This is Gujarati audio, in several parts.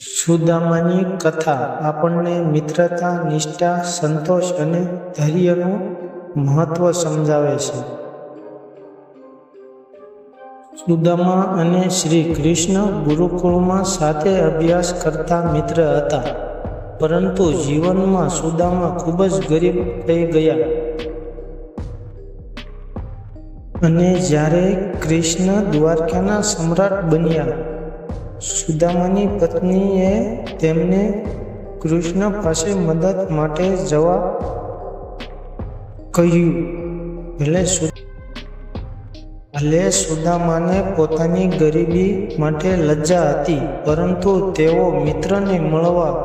સુદામાની કથા આપણને મિત્રતા, નિષ્ઠા, સંતોષ અને ધૈર્યનું મહત્વ સમજાવે છે. સુદામા અને શ્રી કૃષ્ણ ગુરુકુળમાં સાથે અભ્યાસ કરતા મિત્ર હતા, પરંતુ જીવનમાં સુદામા ખૂબ જ ગરીબ થઈ ગયા. અને જ્યારે કૃષ્ણ દ્વારકાના સમ્રાટ બન્યા સુદામાની પત્નીએ તેમને કૃષ્ણ પાસે મદદ માટે જવા કહ્યું. સુ ભલે સુદામાને પોતાની ગરીબી માટે લજ્જા હતી, પરંતુ તેઓ મિત્રને મળવા,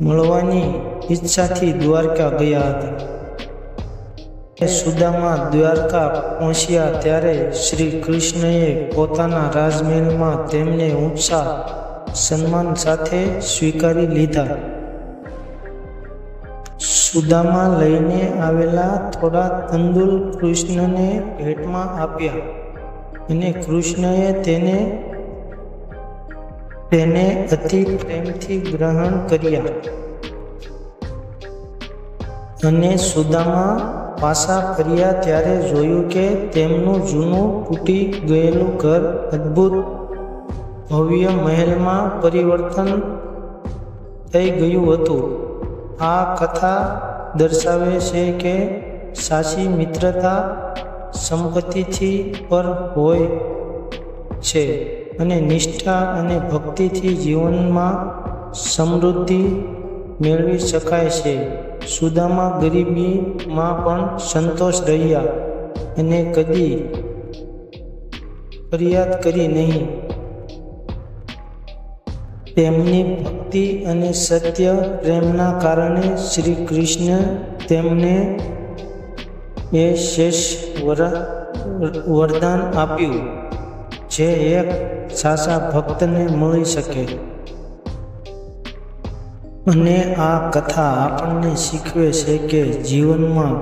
મળવાની ઈચ્છાથી દ્વારકા ગયા હતા. સુદામા દ્વારકા પહોંચ્યા ત્યારે શ્રી કૃષ્ણએ પોતાના રાજમહેલમાં તેમને ઉત્સાહ સન્માન સાથે સ્વીકારી લીધા. સુદામા લઈને આવેલા થોડા તંદુલ કૃષ્ણને ભેટમાં આપ્યા અને કૃષ્ણએ તેને તેને અતિ પ્રેમથી ગ્રહણ કર્યા. અને સુદામા પાછા ફર્યા ત્યારે જોયું કે તેમનું જૂનું તૂટી ગયેલું ઘર અદ્ભુત ભવ્ય મહેલમાં પરિવર્તન થઈ ગયું હતું. આ કથા દર્શાવે છે કે સાચી મિત્રતા સંપત્તિથી પર હોય છે અને નિષ્ઠા અને ભક્તિથી જીવનમાં સમૃદ્ધિ મેળવી શકાય છે. સુદામા ગરીબીમાં પણ સંતોષ રહ્યા. અને કદી ફરિયાદ કરી નહીં. તેમની ભક્તિ અને સત્ય પ્રેમના કારણે શ્રી કૃષ્ણ તેમને એ શેષ વર, વરદાન આપ્યું, જે એક સાચા ભક્તને મળી શકે. અને આ કથા આપણને શીખવે છે કે જીવનમાં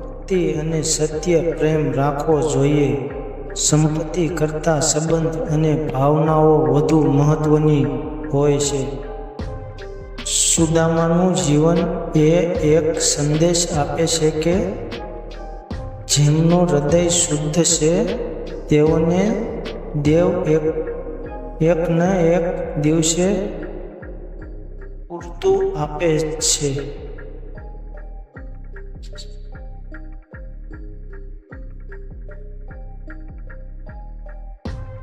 ભક્તિ અને સત્ય પ્રેમ રાખવો જોઈએ. સંપત્તિ કરતાં સંબંધ અને ભાવનાઓ વધુ મહત્વની હોય છે. સુદામાનું જીવન એ એક સંદેશ આપે છે કે જેમનું હૃદય શુદ્ધ છે, તેઓને દેવ એક એક એક દિવસે પૂરતું આપે છે